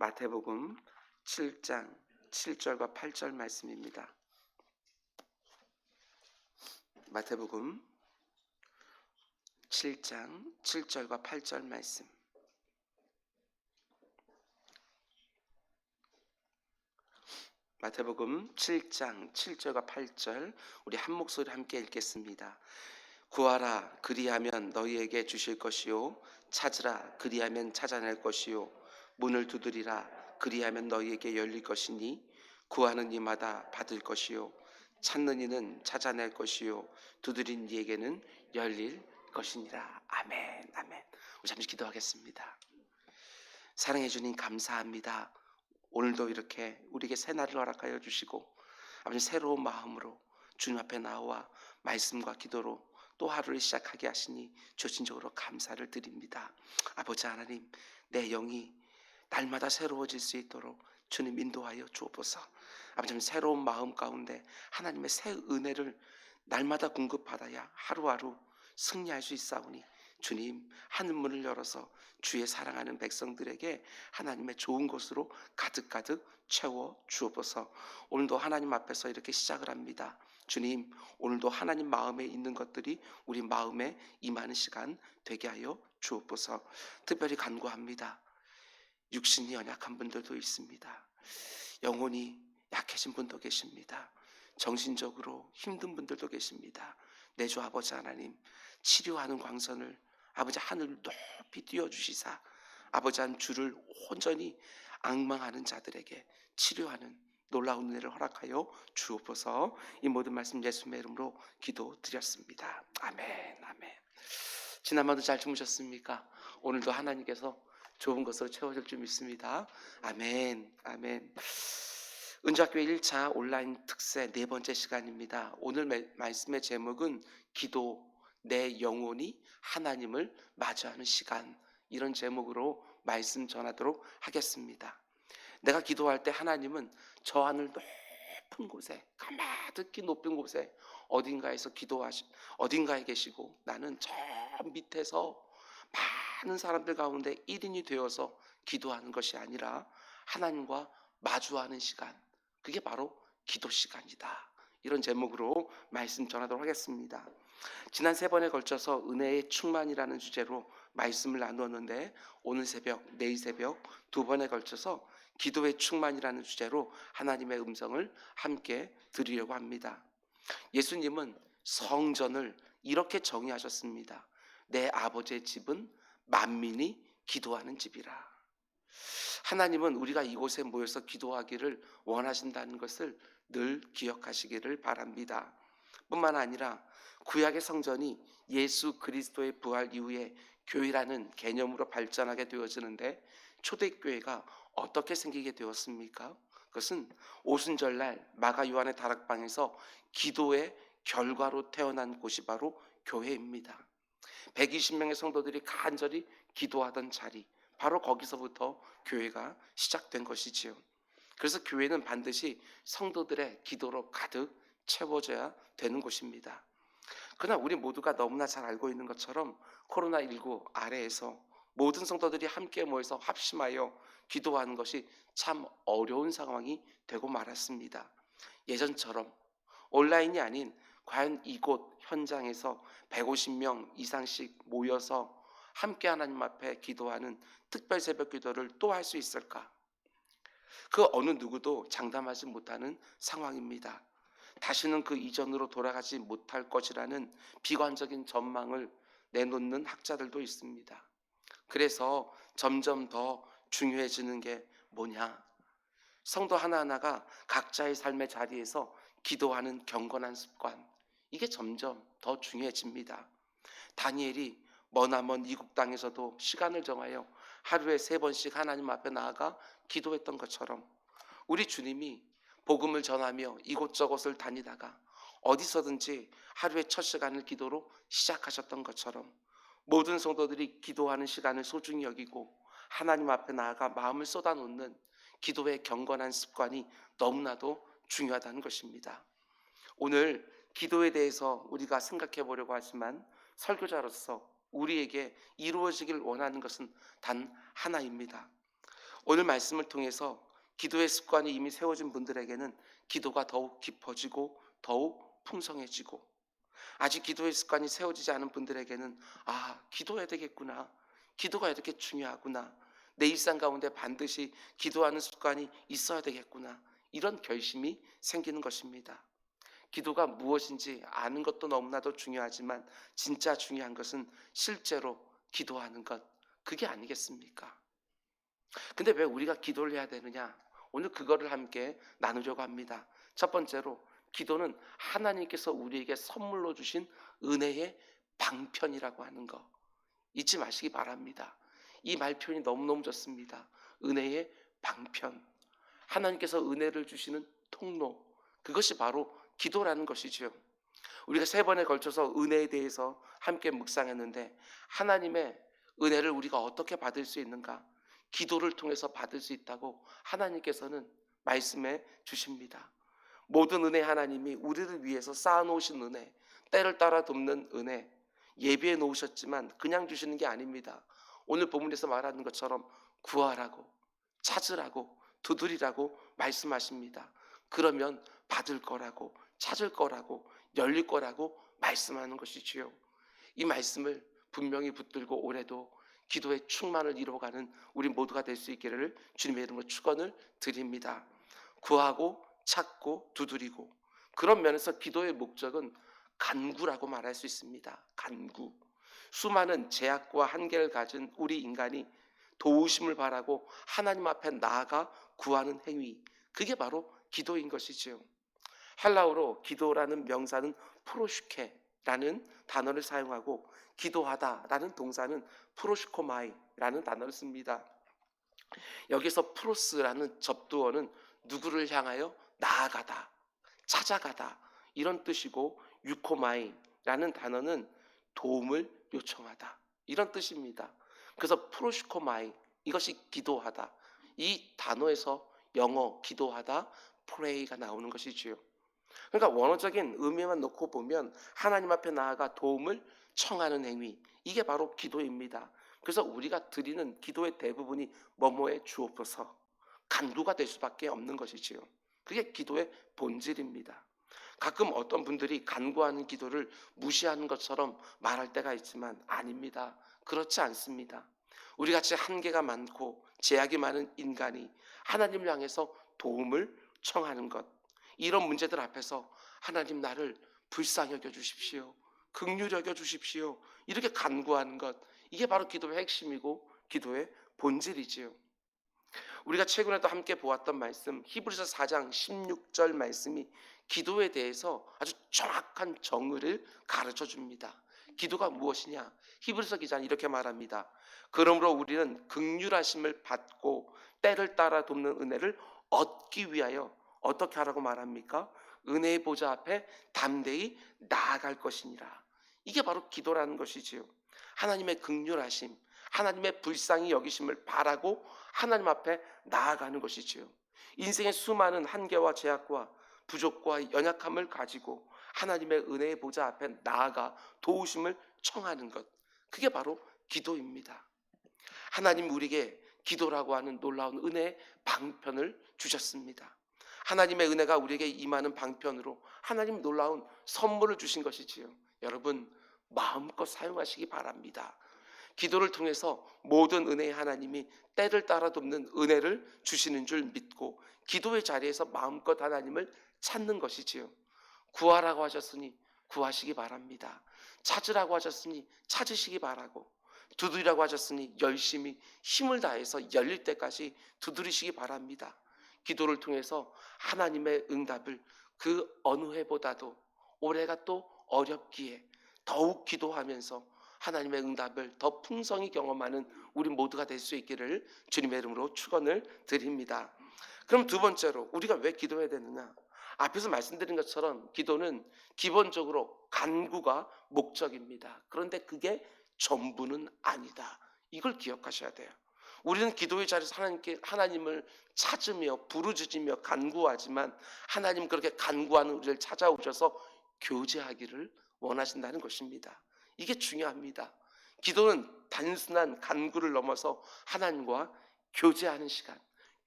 마태복음 7장 7절과 8절 말씀입니다. 마태복음 7장 7절과 8절 말씀. 마태복음 7장 7절과 8절 우리 한 목소리 함께 읽겠습니다. 구하라 그리하면 너희에게 주실 것이요 찾으라 그리하면 찾아낼 것이요 문을 두드리라. 그리하면 너희에게 열릴 것이니 구하는 이마다 받을 것이요 찾는 이는 찾아낼 것이요 두드린 이에게는 열릴 것이니라. 아멘 아멘. 잠시 기도하겠습니다. 사랑해 주님 감사합니다. 오늘도 이렇게 우리에게 새날을 허락하여 주시고 아버지 새로운 마음으로 주님 앞에 나와 말씀과 기도로 또 하루를 시작하게 하시니 조진적으로 감사를 드립니다. 아버지 하나님 내 영이 날마다 새로워질 수 있도록 주님 인도하여 주옵소서. 아버지 새로운 마음 가운데 하나님의 새 은혜를 날마다 공급받아야 하루하루 승리할 수 있사오니 주님 하늘 문을 열어서 주의 사랑하는 백성들에게 하나님의 좋은 것으로 가득가득 채워 주옵소서. 오늘도 하나님 앞에서 이렇게 시작을 합니다. 주님 오늘도 하나님 마음에 있는 것들이 우리 마음에 임하는 시간 되게 하여 주옵소서. 특별히 간구합니다. 육신이 연약한 분들도 있습니다. 영혼이 약해진 분도 계십니다. 정신적으로 힘든 분들도 계십니다. 내주 아버지 하나님 치료하는 광선을 아버지 하늘 높이 띄워주시사 아버지 한 주를 온전히 악망하는 자들에게 치료하는 놀라운 은혜를 허락하여 주옵소서 이 모든 말씀 예수님의 이름으로 기도드렸습니다. 아멘 아멘 지난번도 잘 주무셨습니까? 오늘도 하나님께서 좋은 것으로 채워질 줄 믿습니다. 아멘, 아멘. 은주학교 1차 온라인 특세 네 번째 시간입니다. 오늘 매- 말씀의 제목은 기도, 내 영혼이 하나님을 마주하는 시간. 이런 제목으로 말씀 전하도록 하겠습니다. 내가 기도할 때 하나님은 저 하늘 높은 곳에, 가마득히 높은 곳에 어딘가에서 기도하시, 어딘가에 계시고 나는 저 밑에서 많은 사람들 가운데 1인이 되어서 기도하는 것이 아니라 하나님과 마주하는 시간. 그게 바로 기도 시간이다. 이런 제목으로 말씀 전하도록 하겠습니다. 지난 세 번에 걸쳐서 은혜의 충만이라는 주제로 말씀을 나누었는데 오늘 새벽, 내일 새벽 두 번에 걸쳐서 기도의 충만이라는 주제로 하나님의 음성을 함께 드리려고 합니다. 예수님은 성전을 이렇게 정의하셨습니다. 내 아버지의 집은 만민이 기도하는 집이라. 하나님은 우리가 이곳에 모여서 기도하기를 원하신다는 것을 늘 기억하시기를 바랍니다. 뿐만 아니라 구약의 성전이 예수 그리스도의 부활 이후에 교회라는 개념으로 발전하게 되어지는데 초대교회가 어떻게 생기게 되었습니까? 그것은 오순절날 마가 요한의 다락방에서 기도의 결과로 태어난 곳이 바로 교회입니다. 120명의 성도들이 간절히 기도하던 자리, 바로 거기서부터 교회가 시작된 것이지요. 그래서 교회는 반드시 성도들의 기도로 가득 채워져야 되는 곳입니다. 그러나 우리 모두가 너무나 잘 알고 있는 것처럼 코로나19 아래에서 모든 성도들이 함께 모여서 합심하여 기도하는 것이 참 어려운 상황이 되고 말았습니다. 예전처럼 온라인이 아닌 과연 이곳 현장에서 150명 이상씩 모여서 함께 하나님 앞에 기도하는 특별 새벽 기도를 또 할 수 있을까? 그 어느 누구도 장담하지 못하는 상황입니다. 다시는 그 이전으로 돌아가지 못할 것이라는 비관적인 전망을 내놓는 학자들도 있습니다. 그래서 점점 더 중요해지는 게 뭐냐? 성도 하나하나가 각자의 삶의 자리에서 기도하는 경건한 습관. 이게 점점 더 중요해집니다. 다니엘이 머나먼 이국 땅에서도 시간을 정하여 하루에 세 번씩 하나님 앞에 나아가 기도했던 것처럼 우리 주님이 복음을 전하며 이곳저곳을 다니다가 어디서든지 하루에 첫 시간을 기도로 시작하셨던 것처럼 모든 성도들이 기도하는 시간을 소중히 여기고 하나님 앞에 나아가 마음을 쏟아놓는 기도의 경건한 습관이 너무나도 중요하다는 것입니다. 오늘 기도에 대해서 우리가 생각해 보려고 하지만 설교자로서 우리에게 이루어지길 원하는 것은 단 하나입니다. 오늘 말씀을 통해서 기도의 습관이 이미 세워진 분들에게는 기도가 더욱 깊어지고 더욱 풍성해지고 아직 기도의 습관이 세워지지 않은 분들에게는 아, 기도해야 되겠구나. 기도가 이렇게 중요하구나. 내 일상 가운데 반드시 기도하는 습관이 있어야 되겠구나. 이런 결심이 생기는 것입니다. 기도가 무엇인지 아는 것도 너무나도 중요하지만 진짜 중요한 것은 실제로 기도하는 것. 그게 아니겠습니까? 근데 왜 우리가 기도를 해야 되느냐? 오늘 그거를 함께 나누려고 합니다. 첫 번째로 기도는 하나님께서 우리에게 선물로 주신 은혜의 방편이라고 하는 거 잊지 마시기 바랍니다. 이 말 표현이 너무너무 좋습니다. 은혜의 방편. 하나님께서 은혜를 주시는 통로. 그것이 바로 기도라는 것이지요. 우리가 세 번에 걸쳐서 은혜에 대해서 함께 묵상했는데 하나님의 은혜를 우리가 어떻게 받을 수 있는가? 기도를 통해서 받을 수 있다고 하나님께서는 말씀해 주십니다. 모든 은혜 하나님이 우리를 위해서 쌓아놓으신 은혜, 때를 따라 돕는 은혜, 예비해 놓으셨지만 그냥 주시는 게 아닙니다. 오늘 본문에서 말하는 것처럼 구하라고, 찾으라고, 두드리라고 말씀하십니다. 그러면 받을 거라고, 찾을 거라고, 열릴 거라고 말씀하는 것이지요. 이 말씀을 분명히 붙들고 올해도 기도의 충만을 이루어가는 우리 모두가 될 수 있기를 주님의 이름으로 축원을 드립니다. 구하고 찾고 두드리고 그런 면에서 기도의 목적은 간구라고 말할 수 있습니다. 간구. 수많은 제약과 한계를 가진 우리 인간이 도우심을 바라고 하나님 앞에 나아가 구하는 행위. 그게 바로 기도인 것이지요. 헬라어로 기도라는 명사는 프로슈케라는 단어를 사용하고 기도하다라는 동사는 프로슈코마이라는 단어를 씁니다. 여기서 프로스라는 접두어는 누구를 향하여 나아가다, 찾아가다 이런 뜻이고 유코마이라는 단어는 도움을 요청하다 이런 뜻입니다. 그래서 프로슈코마이 이것이 기도하다 이 단어에서 영어 기도하다 프레이가 나오는 것이지요. 그러니까 원어적인 의미만 놓고 보면 하나님 앞에 나아가 도움을 청하는 행위 이게 바로 기도입니다. 그래서 우리가 드리는 기도의 대부분이 뭐뭐에 주옵소서 간구가 될 수밖에 없는 것이지요. 그게 기도의 본질입니다. 가끔 어떤 분들이 간구하는 기도를 무시하는 것처럼 말할 때가 있지만 아닙니다. 그렇지 않습니다. 우리 같이 한계가 많고 제약이 많은 인간이 하나님을 향해서 도움을 청하는 것 이런 문제들 앞에서 하나님 나를 불쌍히 여겨 주십시오. 극률히 여겨 주십시오. 이렇게 간구하는 것 이게 바로 기도의 핵심이고 기도의 본질이지요. 우리가 최근에도 함께 보았던 말씀 히브리서 4장 16절 말씀이 기도에 대해서 아주 정확한 정의를 가르쳐 줍니다. 기도가 무엇이냐? 히브리서 기자는 이렇게 말합니다. 그러므로 우리는 극률하심을 받고 때를 따라 돕는 은혜를 얻기 위하여 어떻게 하라고 말합니까? 은혜의 보좌 앞에 담대히 나아갈 것이니라. 이게 바로 기도라는 것이지요. 하나님의 극률하심, 하나님의 불쌍히 여기심을 바라고 하나님 앞에 나아가는 것이지요. 인생의 수많은 한계와 제약과 부족과 연약함을 가지고 하나님의 은혜의 보좌 앞에 나아가 도우심을 청하는 것. 그게 바로 기도입니다. 하나님 우리에게 기도라고 하는 놀라운 은혜의 방편을 주셨습니다. 하나님의 은혜가 우리에게 임하는 방편으로 하나님 놀라운 선물을 주신 것이지요. 여러분 마음껏 사용하시기 바랍니다. 기도를 통해서 모든 은혜의 하나님이 때를 따라 돕는 은혜를 주시는 줄 믿고 기도의 자리에서 마음껏 하나님을 찾는 것이지요. 구하라고 하셨으니 구하시기 바랍니다. 찾으라고 하셨으니 찾으시기 바라고 두드리라고 하셨으니 열심히 힘을 다해서 열릴 때까지 두드리시기 바랍니다. 기도를 통해서 하나님의 응답을 그 어느 해보다도 올해가 또 어렵기에 더욱 기도하면서 하나님의 응답을 더 풍성히 경험하는 우리 모두가 될 수 있기를 주님의 이름으로 축원을 드립니다. 그럼 두 번째로 우리가 왜 기도해야 되느냐? 앞에서 말씀드린 것처럼 기도는 기본적으로 간구가 목적입니다. 그런데 그게 전부는 아니다. 이걸 기억하셔야 돼요. 우리는 기도의 자리에서 하나님께 하나님을 찾으며 부르짖으며 간구하지만 하나님 그렇게 간구하는 우리를 찾아오셔서 교제하기를 원하신다는 것입니다. 이게 중요합니다. 기도는 단순한 간구를 넘어서 하나님과 교제하는 시간,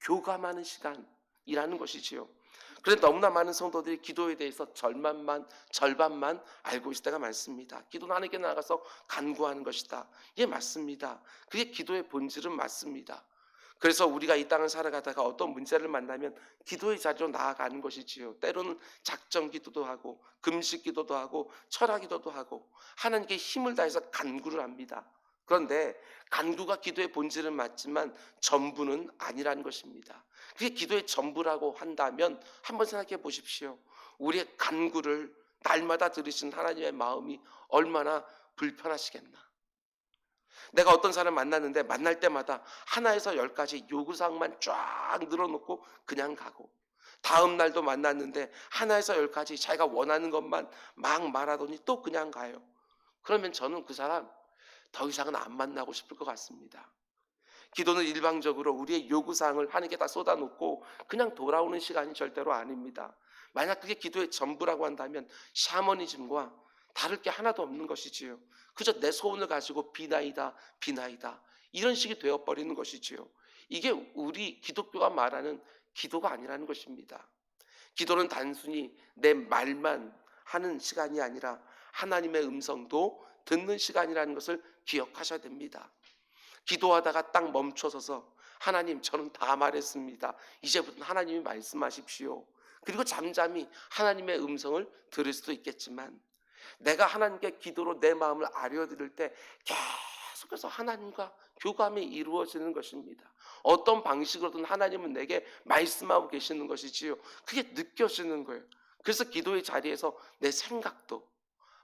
교감하는 시간이라는 것이지요. 그런데 너무나 많은 성도들이 기도에 대해서 절반만 절반만 알고 있을 때가 많습니다. 기도는 하나님께 나가서 간구하는 것이다. 이게 맞습니다. 그게 기도의 본질은 맞습니다. 그래서 우리가 이 땅을 살아가다가 어떤 문제를 만나면 기도의 자리로 나아가는 것이지요. 때로는 작정 기도도 하고 금식 기도도 하고 철학 기도도 하고 하나님께 힘을 다해서 간구를 합니다. 그런데 간구가 기도의 본질은 맞지만 전부는 아니라는 것입니다. 그게 기도의 전부라고 한다면 한번 생각해 보십시오. 우리의 간구를 날마다 들으신 하나님의 마음이 얼마나 불편하시겠나. 내가 어떤 사람 만났는데 만날 때마다 하나에서 열까지 요구사항만 쫙 늘어놓고 그냥 가고 다음 날도 만났는데 하나에서 열까지 자기가 원하는 것만 막 말하더니 또 그냥 가요. 그러면 저는 그 사람 더 이상은 안 만나고 싶을 것 같습니다. 기도는 일방적으로 우리의 요구사항을 하나님께 다 쏟아놓고 그냥 돌아오는 시간이 절대로 아닙니다. 만약 그게 기도의 전부라고 한다면 샤머니즘과 다를 게 하나도 없는 것이지요. 그저 내 소원을 가지고 비나이다, 비나이다. 이런 식이 되어버리는 것이지요. 이게 우리 기독교가 말하는 기도가 아니라는 것입니다. 기도는 단순히 내 말만 하는 시간이 아니라 하나님의 음성도 듣는 시간이라는 것을 기억하셔야 됩니다. 기도하다가 딱 멈춰서서 하나님 저는 다 말했습니다. 이제부터 하나님이 말씀하십시오. 그리고 잠잠히 하나님의 음성을 들을 수도 있겠지만 내가 하나님께 기도로 내 마음을 아려드릴 때 계속해서 하나님과 교감이 이루어지는 것입니다. 어떤 방식으로든 하나님은 내게 말씀하고 계시는 것이지요. 그게 느껴지는 거예요. 그래서 기도의 자리에서 내 생각도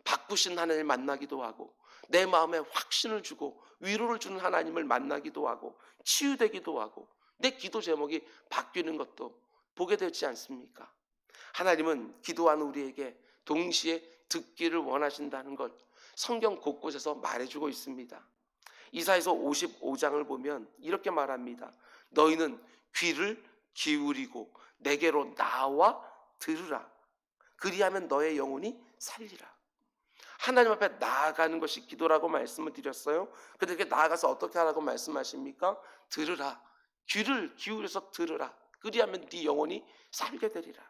바꾸신 하나님을 만나기도 하고 내 마음에 확신을 주고 위로를 주는 하나님을 만나기도 하고 치유되기도 하고 내 기도 제목이 바뀌는 것도 보게 되지 않습니까? 하나님은 기도하는 우리에게 동시에 듣기를 원하신다는 것 성경 곳곳에서 말해주고 있습니다. 이사에서 55장을 보면 이렇게 말합니다. 너희는 귀를 기울이고 내게로 나와 들으라. 그리하면 너의 영혼이 살리라. 하나님 앞에 나아가는 것이 기도라고 말씀을 드렸어요. 근데 이렇게 나아가서 어떻게 하라고 말씀하십니까? 들으라. 귀를 기울여서 들으라. 그리하면 네 영혼이 살게 되리라.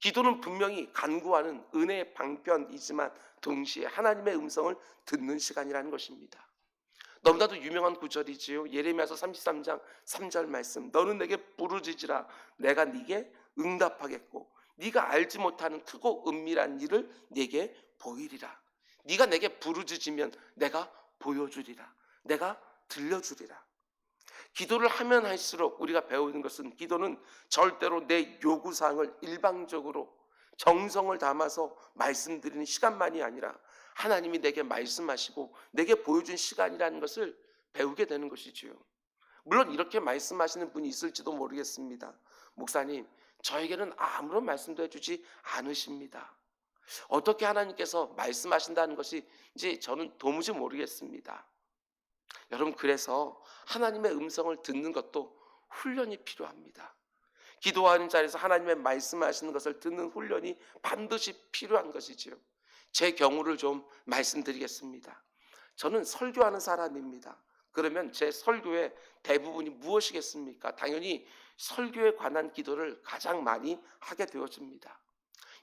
기도는 분명히 간구하는 은혜의 방편이지만 동시에 하나님의 음성을 듣는 시간이라는 것입니다. 너무나도 유명한 구절이지요. 예레미야서 33장 3절 말씀. 너는 내게 부르짖으라. 내가 네게 응답하겠고 네가 알지 못하는 크고 은밀한 일을 네게 보이리라. 네가 내게 부르짖으면 내가 보여주리라. 내가 들려주리라. 기도를 하면 할수록 우리가 배우는 것은 기도는 절대로 내 요구사항을 일방적으로 정성을 담아서 말씀드리는 시간만이 아니라 하나님이 내게 말씀하시고 내게 보여준 시간이라는 것을 배우게 되는 것이지요. 물론 이렇게 말씀하시는 분이 있을지도 모르겠습니다. 목사님, 저에게는 아무런 말씀도 해주지 않으십니다. 어떻게 하나님께서 말씀하신다는 것이 이제 저는 도무지 모르겠습니다. 여러분 그래서 하나님의 음성을 듣는 것도 훈련이 필요합니다. 기도하는 자리에서 하나님의 말씀하시는 것을 듣는 훈련이 반드시 필요한 것이지요. 제 경우를 좀 말씀드리겠습니다. 저는 설교하는 사람입니다. 그러면 제 설교의 대부분이 무엇이겠습니까? 당연히 설교에 관한 기도를 가장 많이 하게 되어집니다.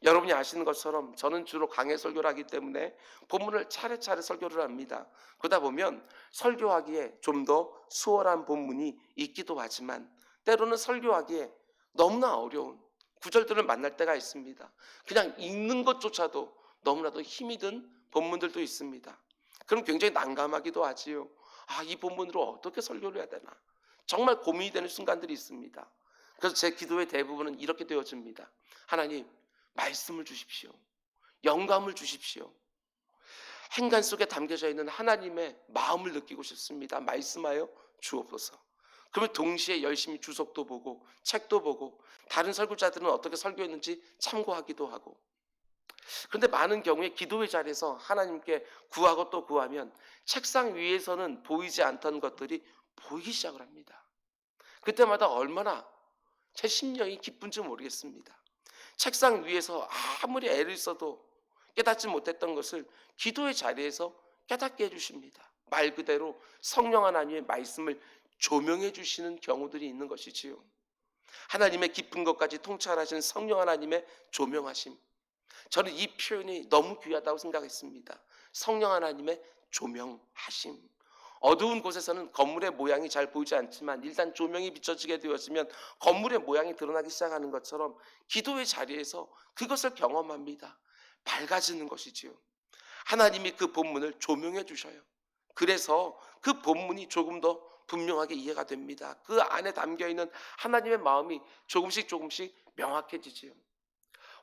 여러분이 아시는 것처럼 저는 주로 강해 설교를 하기 때문에 본문을 차례차례 설교를 합니다. 그러다 보면 설교하기에 좀 더 수월한 본문이 있기도 하지만 때로는 설교하기에 너무나 어려운 구절들을 만날 때가 있습니다. 그냥 읽는 것조차도 너무나도 힘이 든 본문들도 있습니다. 그럼 굉장히 난감하기도 하지요. 아, 이 본문으로 어떻게 설교를 해야 되나? 정말 고민이 되는 순간들이 있습니다. 그래서 제 기도의 대부분은 이렇게 되어집니다. 하나님, 말씀을 주십시오. 영감을 주십시오. 행간 속에 담겨져 있는 하나님의 마음을 느끼고 싶습니다. 말씀하여 주옵소서. 그러면 동시에 열심히 주석도 보고 책도 보고 다른 설교자들은 어떻게 설교했는지 참고하기도 하고 그런데 많은 경우에 기도의 자리에서 하나님께 구하고 또 구하면 책상 위에서는 보이지 않던 것들이 보이기 시작을 합니다. 그때마다 얼마나 제 심령이 기쁜지 모르겠습니다. 책상 위에서 아무리 애를 써도 깨닫지 못했던 것을 기도의 자리에서 깨닫게 해주십니다. 말 그대로 성령 하나님의 말씀을 조명해 주시는 경우들이 있는 것이지요. 하나님의 깊은 것까지 통찰하시는 성령 하나님의 조명하심. 저는 이 표현이 너무 귀하다고 생각했습니다. 성령 하나님의 조명하심. 어두운 곳에서는 건물의 모양이 잘 보이지 않지만 일단 조명이 비춰지게 되었으면 건물의 모양이 드러나기 시작하는 것처럼 기도의 자리에서 그것을 경험합니다. 밝아지는 것이지요. 하나님이 그 본문을 조명해 주셔요. 그래서 그 본문이 조금 더 분명하게 이해가 됩니다. 그 안에 담겨 있는 하나님의 마음이 조금씩 조금씩 명확해지지요.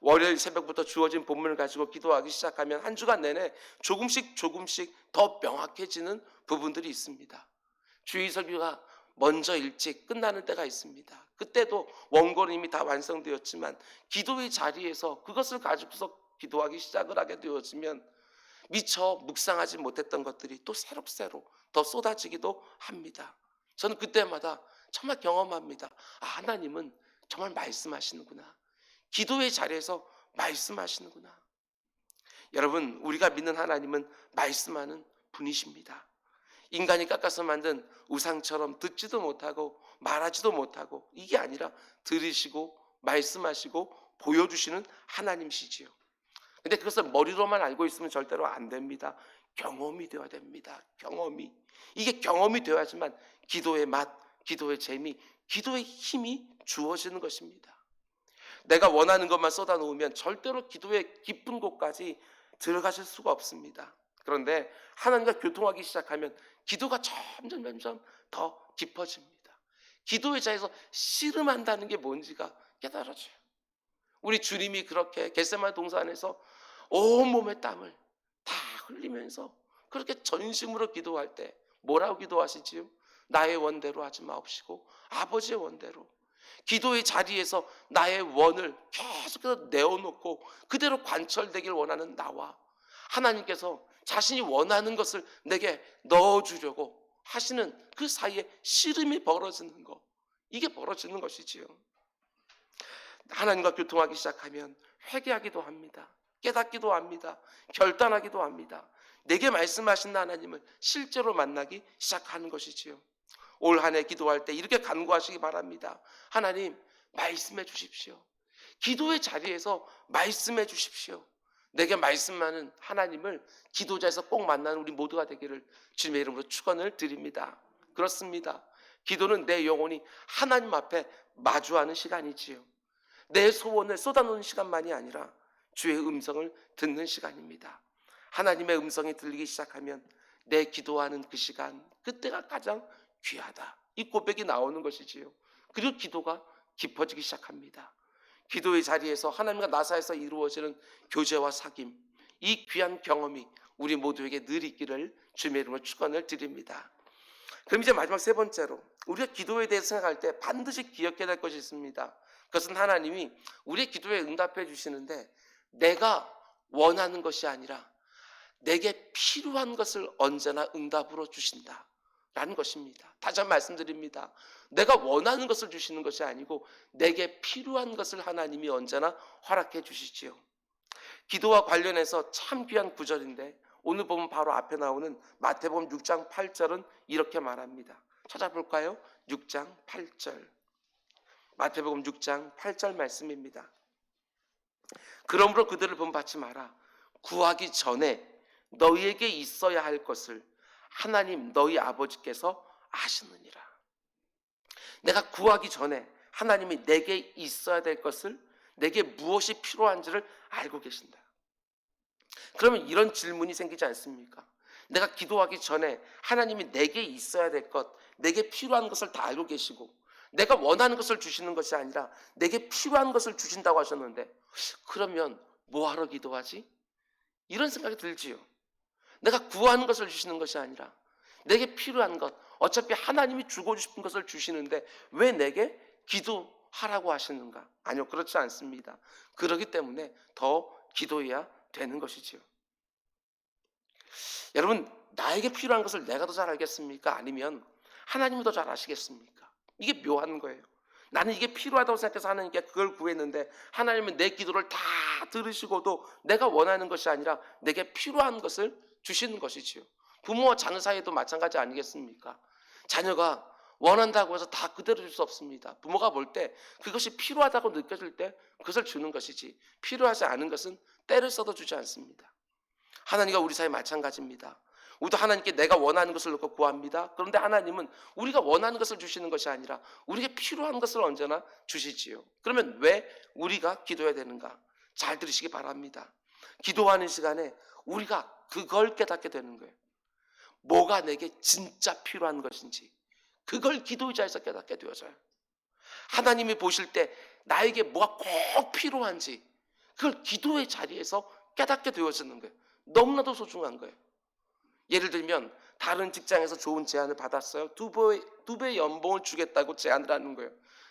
월요일 새벽부터 주어진 본문을 가지고 기도하기 시작하면 한 주간 내내 조금씩 조금씩 더 명확해지는 부분들이 있습니다. 주의 설교가 먼저 일찍 끝나는 때가 있습니다. 그때도 원고는 이미 다 완성되었지만 기도의 자리에서 그것을 가지고서 기도하기 시작을 하게 되어지면 미처 묵상하지 못했던 것들이 또 새록새록 더 쏟아지기도 합니다. 저는 그때마다 정말 경험합니다. 아, 하나님은 정말 말씀하시는구나. 기도의 자리에서 말씀하시는구나. 여러분, 우리가 믿는 하나님은 말씀하는 분이십니다. 인간이 깎아서 만든 우상처럼 듣지도 못하고 말하지도 못하고 이게 아니라 들으시고 말씀하시고 보여주시는 하나님이시지요. 근데 그것을 머리로만 알고 있으면 절대로 안 됩니다. 경험이 되어야 됩니다. 경험이. 이게 경험이 되어야지만 기도의 맛, 기도의 재미, 기도의 힘이 주어지는 것입니다. 내가 원하는 것만 쏟아 놓으면 절대로 기도의 깊은 곳까지 들어가실 수가 없습니다. 그런데 하나님과 교통하기 시작하면 기도가 점점 점점 더 깊어집니다. 기도의 자에서 씨름한다는 게 뭔지가 깨달아져요. 우리 주님이 그렇게 겟세마네 동산에서 온몸의 땀을 다 흘리면서 그렇게 전심으로 기도할 때 뭐라고 기도하시지요? 나의 원대로 하지 마옵시고 아버지의 원대로 기도의 자리에서 나의 원을 계속해서 내어놓고 그대로 관철되길 원하는 나와 하나님께서 자신이 원하는 것을 내게 넣어주려고 하시는 그 사이에 씨름이 벌어지는 것 이게 벌어지는 것이지요. 하나님과 교통하기 시작하면 회개하기도 합니다. 깨닫기도 합니다. 결단하기도 합니다. 내게 말씀하신 하나님을 실제로 만나기 시작하는 것이지요. 올 한 해 기도할 때 이렇게 간구하시기 바랍니다. 하나님, 말씀해 주십시오. 기도의 자리에서 말씀해 주십시오. 내게 말씀하는 하나님을 기도자에서 꼭 만나는 우리 모두가 되기를 주님의 이름으로 축원을 드립니다. 그렇습니다. 기도는 내 영혼이 하나님 앞에 마주하는 시간이지요. 내 소원을 쏟아놓는 시간만이 아니라 주의 음성을 듣는 시간입니다. 하나님의 음성이 들리기 시작하면 내 기도하는 그 시간, 그때가 가장 귀하다. 이 고백이 나오는 것이지요. 그리고 기도가 깊어지기 시작합니다. 기도의 자리에서 하나님과 나 사이에서 이루어지는 교제와 사귐, 이 귀한 경험이 우리 모두에게 늘 있기를 주님의 이름으로 축원을 드립니다. 그럼 이제 마지막 세 번째로 우리가 기도에 대해서 생각할 때 반드시 기억해야 될 것이 있습니다. 그것은 하나님이 우리의 기도에 응답해 주시는데 내가 원하는 것이 아니라 내게 필요한 것을 언제나 응답으로 주신다. 라는 것입니다. 다시 한번 말씀드립니다. 내가 원하는 것을 주시는 것이 아니고 내게 필요한 것을 하나님이 언제나 허락해 주시지요. 기도와 관련해서 참 귀한 구절인데 오늘 보면 바로 앞에 나오는 마태복음 6장 8절은 이렇게 말합니다. 찾아볼까요? 6장 8절. 마태복음 6장 8절 말씀입니다. 그러므로 그들을 본받지 마라. 구하기 전에 너희에게 있어야 할 것을 하나님 너희 아버지께서 아시느니라. 내가 구하기 전에 하나님이 내게 있어야 될 것을 내게 무엇이 필요한지를 알고 계신다. 그러면 이런 질문이 생기지 않습니까? 내가 기도하기 전에 하나님이 내게 있어야 될 것, 내게 필요한 것을 다 알고 계시고 내가 원하는 것을 주시는 것이 아니라 내게 필요한 것을 주신다고 하셨는데 그러면 뭐하러 기도하지? 이런 생각이 들지요. 내가 구하는 것을 주시는 것이 아니라 내게 필요한 것, 어차피 하나님이 주고 싶은 것을 주시는데 왜 내게 기도하라고 하시는가? 아니요, 그렇지 않습니다. 그러기 때문에 더 기도해야 되는 것이지요. 여러분, 나에게 필요한 것을 내가 더 잘 알겠습니까? 아니면 하나님이 더 잘 아시겠습니까? 이게 묘한 거예요. 나는 이게 필요하다고 생각해서 하나님께 그걸 구했는데 하나님은 내 기도를 다 들으시고도 내가 원하는 것이 아니라 내게 필요한 것을 주시는 것이지요. 부모와 자녀 사이에도 마찬가지 아니겠습니까? 자녀가 원한다고 해서 다 그대로 줄 수 없습니다. 부모가 볼 때 그것이 필요하다고 느껴질 때 그것을 주는 것이지 필요하지 않은 것은 때를 써도 주지 않습니다. 하나님과 우리 사이 마찬가지입니다. 우리도 하나님께 내가 원하는 것을 놓고 구합니다. 그런데 하나님은 우리가 원하는 것을 주시는 것이 아니라 우리에게 필요한 것을 언제나 주시지요. 그러면 왜 우리가 기도해야 되는가? 잘 들으시기 바랍니다. 기도하는 시간에 우리가 그걸 깨닫게 되는 거예요. 뭐가 내게 진짜 필요한 것인지 그걸 기도의 자에서 깨닫게 되어져요. 하나님이 보실 때 나에게 뭐가 꼭 필요한지 그걸 기도의 자리에서 깨닫게 되어지는 거예요. 너무나도 소중한 거예요. 예를 들면 다른 직장에서 좋은 제안을 받았어요. 두 배, 두 배의 연봉을 주겠다고 제안을 하는 거예요.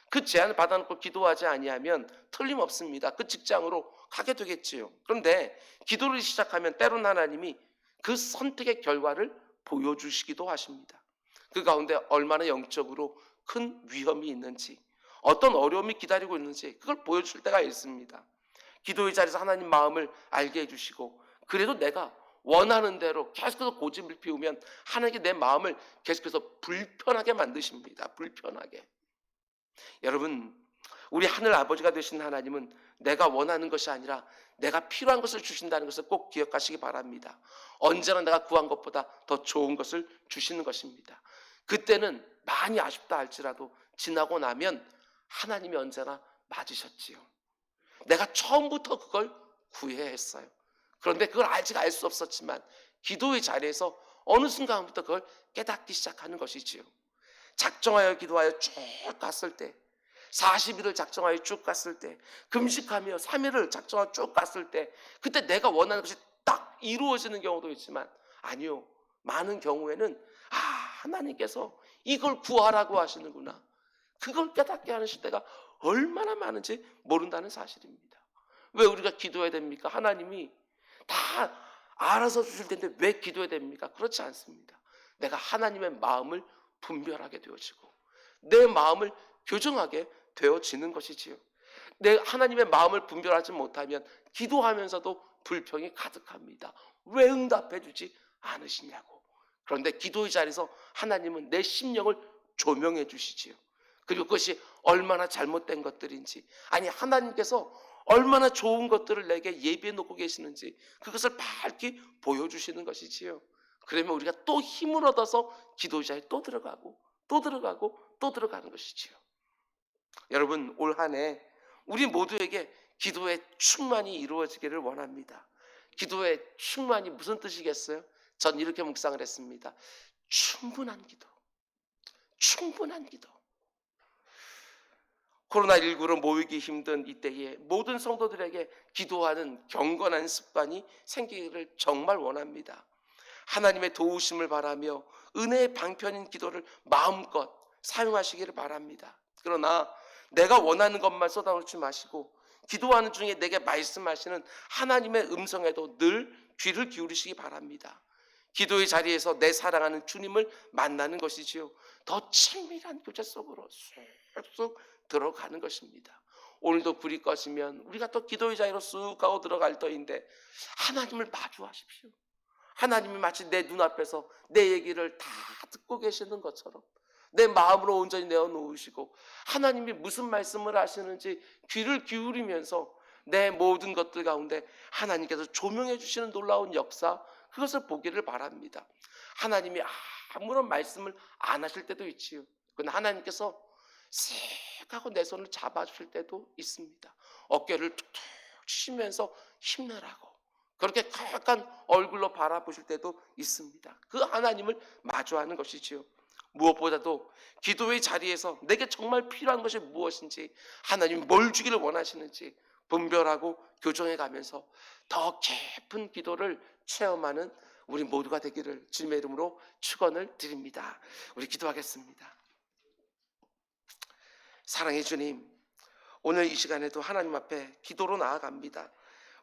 그 제안을 받아놓고 기도하지 아니하면 틀림없습니다. 그 직장으로 가게 되겠지요. 그런데 기도를 시작하면 때론 하나님이 그 선택의 결과를 보여주시기도 하십니다. 그 가운데 얼마나 영적으로 큰 위험이 있는지, 어떤 어려움이 기다리고 있는지 그걸 보여줄 때가 있습니다. 기도의 자리에서 하나님 마음을 알게 해주시고, 그래도 내가 원하는 대로 계속해서 고집을 피우면 하나님께 내 마음을 계속해서 불편하게 만드십니다. 불편하게. 여러분, 우리 하늘 아버지가 되신 하나님은 내가 원하는 것이 아니라 내가 필요한 것을 주신다는 것을 꼭 기억하시기 바랍니다. 언제나 내가 구한 것보다 더 좋은 것을 주시는 것입니다. 그때는 많이 아쉽다 할지라도 지나고 나면 하나님이 언제나 맞으셨지요. 내가 처음부터 그걸 구해야 했어요. 그런데 그걸 아직 알 수 없었지만 기도의 자리에서 어느 순간부터 그걸 깨닫기 시작하는 것이지요. 작정하여 기도하여 쭉 갔을 때 40일을 작정하여 쭉 갔을 때 금식하며 3일을 작정하여 쭉 갔을 때 그때 내가 원하는 것이 딱 이루어지는 경우도 있지만 아니요. 많은 경우에는 아, 하나님께서 이걸 구하라고 하시는구나. 그걸 깨닫게 하는 시대가 얼마나 많은지 모른다는 사실입니다. 왜 우리가 기도해야 됩니까? 하나님이 다 알아서 주실 텐데 왜 기도해야 됩니까? 그렇지 않습니다. 내가 하나님의 마음을 분별하게 되어지고 내 마음을 교정하게 되어지는 것이지요. 내 하나님의 마음을 분별하지 못하면 기도하면서도 불평이 가득합니다. 왜 응답해 주지 않으시냐고. 그런데 기도의 자리에서 하나님은 내 심령을 조명해 주시지요. 그리고 그것이 얼마나 잘못된 것들인지 아니 하나님께서 얼마나 좋은 것들을 내게 예비해 놓고 계시는지 그것을 밝히 보여주시는 것이지요. 그러면 우리가 또 힘을 얻어서 기도자에 또 들어가고 또 들어가고 또 들어가는 것이지요. 여러분 올 한 해 우리 모두에게 기도의 충만이 이루어지기를 원합니다. 기도의 충만이 무슨 뜻이겠어요? 전 이렇게 묵상을 했습니다. 충분한 기도. 충분한 기도. 코로나19로 모이기 힘든 이때에 모든 성도들에게 기도하는 경건한 습관이 생기기를 정말 원합니다. 하나님의 도우심을 바라며 은혜의 방편인 기도를 마음껏 사용하시기를 바랍니다. 그러나 내가 원하는 것만 쏟아놓지 마시고 기도하는 중에 내게 말씀하시는 하나님의 음성에도 늘 귀를 기울이시기 바랍니다. 기도의 자리에서 내 사랑하는 주님을 만나는 것이지요. 더 친밀한 교제 속으로 쑥쑥 들어가는 것입니다. 오늘도 불이 꺼지면 우리가 또 기도의 자리로 쑥 가고 들어갈 터인데 하나님을 마주하십시오. 하나님이 마치 내 눈앞에서 내 얘기를 다 듣고 계시는 것처럼 내 마음으로 온전히 내어놓으시고 하나님이 무슨 말씀을 하시는지 귀를 기울이면서 내 모든 것들 가운데 하나님께서 조명해 주시는 놀라운 역사 그것을 보기를 바랍니다. 하나님이 아무런 말씀을 안 하실 때도 있지요. 그러나 하나님께서 쓱 하고 내 손을 잡아주실 때도 있습니다. 어깨를 툭툭 치면서 힘내라고. 그렇게 약간 얼굴로 바라보실 때도 있습니다. 그 하나님을 마주하는 것이지요. 무엇보다도 기도의 자리에서 내게 정말 필요한 것이 무엇인지 하나님 뭘 주기를 원하시는지 분별하고 교정해 가면서 더 깊은 기도를 체험하는 우리 모두가 되기를 주님의 이름으로 축원을 드립니다. 우리 기도하겠습니다. 사랑해 주님, 오늘 이 시간에도 하나님 앞에 기도로 나아갑니다.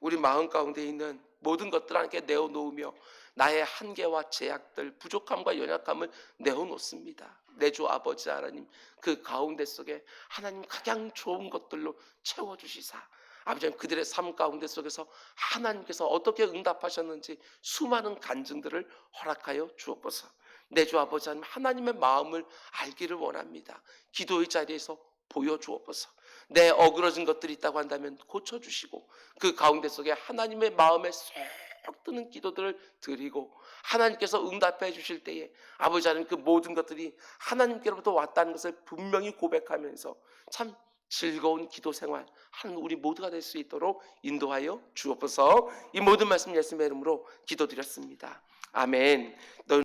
우리 마음 가운데 있는 모든 것들 함께 내어놓으며 나의 한계와 제약들, 부족함과 연약함을 내어놓습니다. 내 주 아버지 하나님 그 가운데 속에 하나님 가장 좋은 것들로 채워주시사 아버지 그들의 삶 가운데 속에서 하나님께서 어떻게 응답하셨는지 수많은 간증들을 허락하여 주옵소서. 내 주 아버지 하나님 하나님의 마음을 알기를 원합니다. 기도의 자리에서 보여주옵소서. 내 어그러진 것들이 있다고 한다면 고쳐주시고 그 가운데 속에 하나님의 마음에 쏙 드는 기도들을 드리고 하나님께서 응답해 주실 때에 아버지 하나님 그 모든 것들이 하나님께로부터 왔다는 것을 분명히 고백하면서 참 즐거운 기도 생활 하는 우리 모두가 될 수 있도록 인도하여 주옵소서 이 모든 말씀 예수님의 이름으로 기도드렸습니다. 아멘. 너